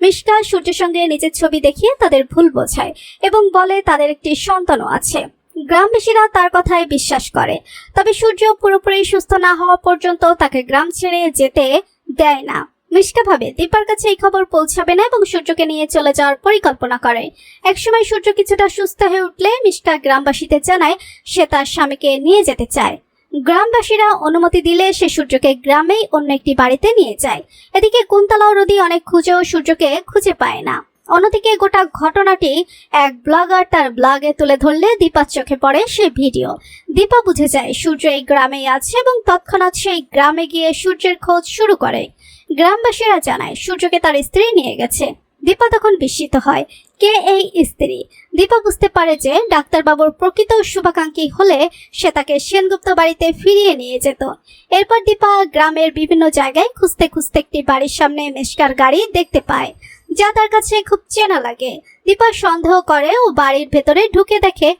মিষ্কা সূর্যের সঙ্গে নিজের ছবি দেখিয়ে তাদের ভুল বোঝায় এবং বলে তাদের একটি সন্তানও আছে। গ্রামবাসীরা তার কথায় বিশ্বাস করে। তবে সূর্য পুরোপুরি সুস্থ না হওয়া পর্যন্ত তাকে গ্রাম ছেড়ে যেতে দেয় না। মিষ্কা ভাবে দীপার কাছে এই খবর পৌঁছাবে না এবং সূর্যকে নিয়ে চলে যাওয়ার পরিকল্পনা করে। একসময় সূর্য কিছুটা সুস্থ হয়ে উঠলে মিষ্কা গ্রামবাসীদের জানায় সে তার স্বামীকে নিয়ে যেতে চায়। গ্রামবাসীরা অনুমতি দিলে সে সূর্যকে গ্রামেই অন্য একটি বাড়িতে নিয়ে যায়। এদিকে কুন্তলা রদি অনেক খুঁজেও সূর্যকে খুঁজে পায় না। অন্যদিকে গোটা ঘটনাটি এক ব্লগার তার ব্লগে তুলে ধরলে দীপার চোখে পড়ে সে ভিডিও। দীপা বুঝে যায়, সূর্য এই গ্রামেই আছে এবং তৎক্ষণাৎ সেই গ্রামে গিয়ে সূর্যের খোঁজ শুরু করে। গ্রামবাসীরা জানায়, সূর্যকে তার স্ত্রী নিয়ে গেছে। দীপা তখন বিস্মিত হয়। কে এই স্ত্রী? দীপা বুঝতে পারে যে ডাক্তারবাবুর প্রকৃত শুভাকাঙ্ক্ষী হলে সে তাকে সেনগুপ্ত বাড়িতে ফিরিয়ে নিয়ে যেত। এরপর দীপা গ্রামের বিভিন্ন জায়গায় খুঁজতে খুঁজতে একটি বাড়ির সামনে মেশকার গাড়ি দেখতে পায়, যা তার কাছে খুব চেনা লাগে। দীপা সন্দেহ করে ও বাড়ির ভেতরে ঢুকে দেখে